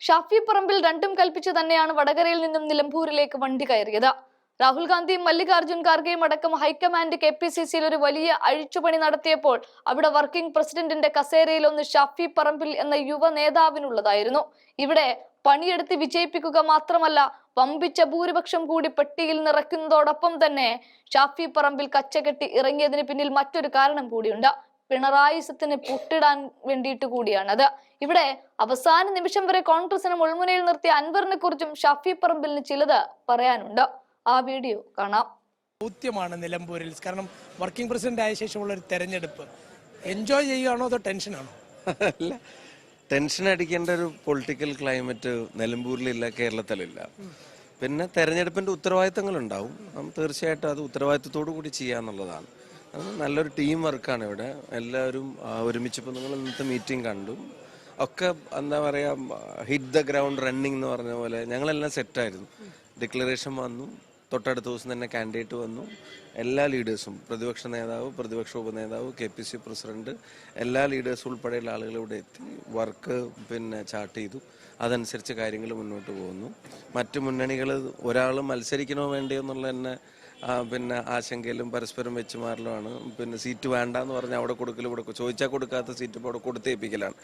ഷാഫി പറമ്പിൽ രണ്ടും കൽപ്പിച്ചു തന്നെയാണ് വടകരയിൽ നിന്നും നിലമ്പൂരിലേക്ക് വണ്ടി കയറിയത്. രാഹുൽ ഗാന്ധിയും മല്ലികാർജുൻ ഖാർഗെയും അടക്കം ഹൈക്കമാൻഡ് കെ പി സി സിയിൽ ഒരു വലിയ അഴിച്ചുപണി നടത്തിയപ്പോൾ അവിടെ വർക്കിംഗ് പ്രസിഡന്റിന്റെ കസേരയിൽ ഒന്ന് ഷാഫി പറമ്പിൽ എന്ന യുവ നേതാവിനുള്ളതായിരുന്നു. ഇവിടെ പണിയെടുത്ത് വിജയിപ്പിക്കുക മാത്രമല്ല വമ്പിച്ച ഭൂരിപക്ഷം കൂടി പെട്ടിയിൽ നിറയ്ക്കുന്നതോടൊപ്പം തന്നെ ഷാഫി പറമ്പിൽ കച്ചകെട്ടി ഇറങ്ങിയതിന് പിന്നിൽ മറ്റൊരു കാരണം കൂടിയുണ്ട്. പിണറായിസത്തിന് പുട്ടിടാൻ വേണ്ടിയിട്ട് കൂടിയാണ്. അത് ഇവിടെ അവസാന നിമിഷം വരെ കോൺഗ്രസിനെ മുൾമുനയിൽ നിർത്തിയ അൻവറിനെ കുറിച്ചും ഷഫി പറമ്പിലിന് ചിലത് പറയാനുണ്ട്. ആ വീഡിയോ കാണാം. ദൗത്യമാണ് നിലമ്പൂരിൽ. കാരണം വർക്കിംഗ് പ്രസിഡന്റ് ആയ ശേഷമുള്ള ഒരു തെരഞ്ഞെടുപ്പ്. എൻജോയ് ചെയ്യുകയാണോ അതോ ടെൻഷനാണോ അല്ല ടെൻഷൻ അടിക്കേണ്ട ഒരു പൊളിറ്റിക്കൽ ക്ലൈമറ്റ് നിലമ്പൂരിലില്ല കേരളത്തിലില്ല. പിന്നെ തെരഞ്ഞെടുപ്പിന്റെ ഉത്തരവാദിത്തങ്ങൾ ഉണ്ടാവും നമ്മൾ തീർച്ചയായിട്ടും അത് ഉത്തരവാദിത്തത്തോടു കൂടി ചെയ്യാന്നുള്ളതാണ്. അത് നല്ലൊരു ടീം വർക്കാണ് ഇവിടെ. എല്ലാവരും ഒരുമിച്ച് ഇപ്പോൾ നിങ്ങൾ ഇന്നത്തെ മീറ്റിംഗ് കണ്ടു. ഒക്കെ എന്താ പറയുക ഹിറ്റ് ദ ഗ്രൗണ്ട് റണ്ണിങ് എന്ന് പറഞ്ഞ പോലെ ഞങ്ങളെല്ലാം സെറ്റായിരുന്നു ഡിക്ലറേഷൻ വന്നു. തൊട്ടടുത്ത ദിവസം തന്നെ കാൻഡിഡേറ്റ് വന്നു. എല്ലാ ലീഡേഴ്സും പ്രതിപക്ഷ നേതാവ് പ്രതിപക്ഷ ഉപനേതാവ് കെ പി സി പ്രസിഡന്റ് എല്ലാ ലീഡേഴ്സും ഉൾപ്പെടെയുള്ള ആളുകൾ ഇവിടെ എത്തി വർക്ക് പിന്നെ ചാർട്ട് ചെയ്തു. അതനുസരിച്ച് കാര്യങ്ങൾ മുന്നോട്ട് പോകുന്നു. മറ്റു മുന്നണികൾ ഒരാൾ മത്സരിക്കണോ വേണ്ടയോ എന്നുള്ള തന്നെ പിന്നെ ആശങ്കയിലും പരസ്പരം വെച്ചുമാറലുമാണ് പിന്നെ സീറ്റ് വേണ്ട എന്ന് പറഞ്ഞാൽ അവിടെ കൊടുക്കലും ഇവിടെ ചോദിച്ചാൽ കൊടുക്കാത്ത സീറ്റ് ഇപ്പോൾ അവിടെ കൊടുത്തേപ്പിക്കലാണ്.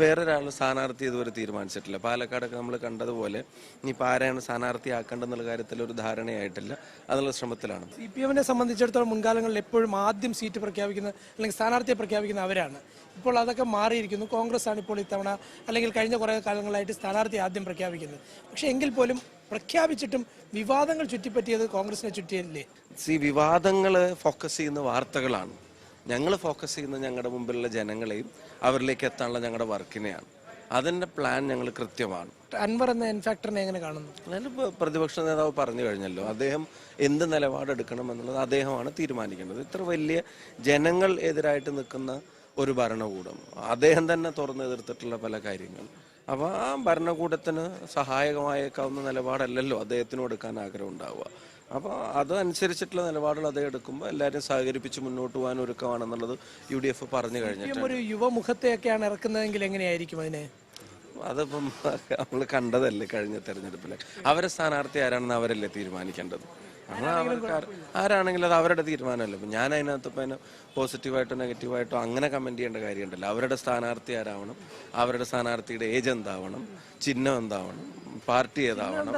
വേറൊരാൾ സ്ഥാനാർത്ഥി ഇതുവരെ തീരുമാനിച്ചിട്ടില്ല. പാലക്കാടൊക്കെ നമ്മൾ കണ്ടതുപോലെ ഇനിയിപ്പോൾ ആരെയാണ് സ്ഥാനാർത്ഥി ആക്കേണ്ടെന്നുള്ള കാര്യത്തിൽ ഒരു ധാരണയായിട്ടില്ല. അതിനുള്ള ശ്രമത്തിലാണ്. സി പി എമ്മിനെ സംബന്ധിച്ചിടത്തോളം മുൻകാലങ്ങളിൽ എപ്പോഴും ആദ്യം സീറ്റ് പ്രഖ്യാപിക്കുന്ന അല്ലെങ്കിൽ സ്ഥാനാർത്ഥിയെ പ്രഖ്യാപിക്കുന്ന അവരാണ്. ഇപ്പോൾ അതൊക്കെ മാറിയിരിക്കുന്നു. കോൺഗ്രസ് ആണ് ഇപ്പോൾ ഇത്തവണ അല്ലെങ്കിൽ കഴിഞ്ഞ കുറേ കാലങ്ങളായിട്ട് സ്ഥാനാർത്ഥി ആദ്യം പ്രഖ്യാപിക്കുന്നത്. പക്ഷേ എങ്കിൽ പോലും പ്രഖ്യാപിച്ചിട്ടും വിവാദങ്ങൾ ചുറ്റിപ്പറ്റിയത് കോൺഗ്രസിനെ ചുറ്റിയല്ലേ? സി വിവാദങ്ങൾ ഫോക്കസ് ചെയ്യുന്ന വാർത്തകളാണ്. ഞങ്ങൾ ഫോക്കസ് ചെയ്യുന്ന ഞങ്ങളുടെ മുമ്പിലുള്ള ജനങ്ങളെയും അവരിലേക്ക് എത്താനുള്ള ഞങ്ങളുടെ വർക്കിനെയാണ്. അതിന്റെ പ്ലാൻ ഞങ്ങൾ കൃത്യമാണ്. അൻവർ എന്ന ഇൻഫാക്ടറിനെ എങ്ങനെ കാണുന്നു? അതിൽ പ്രതിപക്ഷ നേതാവ് പറഞ്ഞു കഴിഞ്ഞല്ലോ അദ്ദേഹം എന്ത് നിലപാടെടുക്കണം എന്നുള്ളത് അദ്ദേഹമാണ് തീരുമാനിക്കേണ്ടത്. ഇത്ര വലിയ ജനങ്ങൾ എതിരായിട്ട് നിൽക്കുന്ന ഒരു ഭരണകൂടം. അദ്ദേഹം തന്നെ തുറന്നു എതിർത്തിട്ടുള്ള പല കാര്യങ്ങൾ അപ്പോൾ ആ ഭരണകൂടത്തിന് സഹായകമായേക്കാവുന്ന നിലപാടല്ലല്ലോ അദ്ദേഹത്തിനും എടുക്കാൻ ആഗ്രഹം ഉണ്ടാവുക. അപ്പോൾ അതനുസരിച്ചിട്ടുള്ള നിലപാടുകൾ അദ്ദേഹം എടുക്കുമ്പോൾ എല്ലാവരും സഹകരിപ്പിച്ച് മുന്നോട്ട് പോകാൻ ഒരുക്കമാണെന്നുള്ളത് യു ഡി എഫ് പറഞ്ഞു കഴിഞ്ഞിട്ടുണ്ട്. ഒരു യുവമുഖത്തെയൊക്കെയാണ് ഇറക്കുന്നതെങ്കിൽ എങ്ങനെയായിരിക്കും അതിനെ? അതിപ്പം നമ്മൾ കണ്ടതല്ലേ കഴിഞ്ഞ തെരഞ്ഞെടുപ്പിൽ അവരെ സ്ഥാനാർത്ഥി ആരാണെന്ന് അവരല്ലേ തീരുമാനിക്കേണ്ടത്? ആരാണെങ്കിലും അത് അവരുടെ തീരുമാനമല്ലേ? ഇപ്പം ഞാൻ അതിനകത്ത് ഇപ്പം അതിനെ പോസിറ്റീവായിട്ടോ നെഗറ്റീവായിട്ടോ അങ്ങനെ കമന്റ് ചെയ്യേണ്ട കാര്യമുണ്ടല്ലോ. അവരുടെ സ്ഥാനാർത്ഥി ആരാവണം? അവരുടെ സ്ഥാനാർത്ഥിയുടെ ഏജ് എന്താവണം? ചിഹ്നം എന്താവണം? പാർട്ടി ഏതാവണം?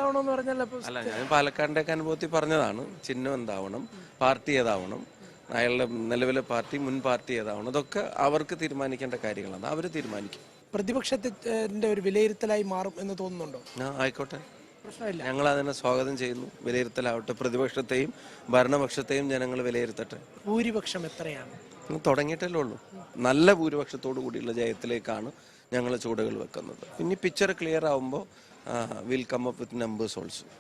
അല്ല ഞാൻ പാലക്കാടിന്റെ ഒക്കെ അനുഭവത്തിൽ പറഞ്ഞതാണ്. ചിഹ്നം എന്താവണം? പാർട്ടി ഏതാവണം? അയാളുടെ നിലവിലെ പാർട്ടി മുൻ പാർട്ടി ഏതാവണം? അതൊക്കെ അവർക്ക് തീരുമാനിക്കേണ്ട കാര്യങ്ങളാണ്. അവർ തീരുമാനിക്കും. പ്രതിപക്ഷത്തിന്റെ ഒരു വിലയിരുത്തലായി മാറും എന്ന് തോന്നുന്നുണ്ടോ? ആയിക്കോട്ടെ. പ്രശ്നമില്ല. ഞങ്ങൾ അതിനെ സ്വാഗതം ചെയ്യുന്നു. വിലയിരുത്തലാവട്ടെ. പ്രതിപക്ഷത്തെയും ഭരണപക്ഷത്തെയും ജനങ്ങൾ വിലയിരുത്തട്ടെ. ഭൂരിപക്ഷം എത്രയാണ്? തുടങ്ങിയിട്ടല്ലേ ഉള്ളൂ. നല്ല ഭൂരിപക്ഷത്തോടു കൂടിയുള്ള ജയത്തിലേക്കാണ് ഞങ്ങൾ ചുവടുകൾ വെക്കുന്നത്. പിന്നെ പിക്ചർ ക്ലിയർ ആവുമ്പോൾ will come up with numbers also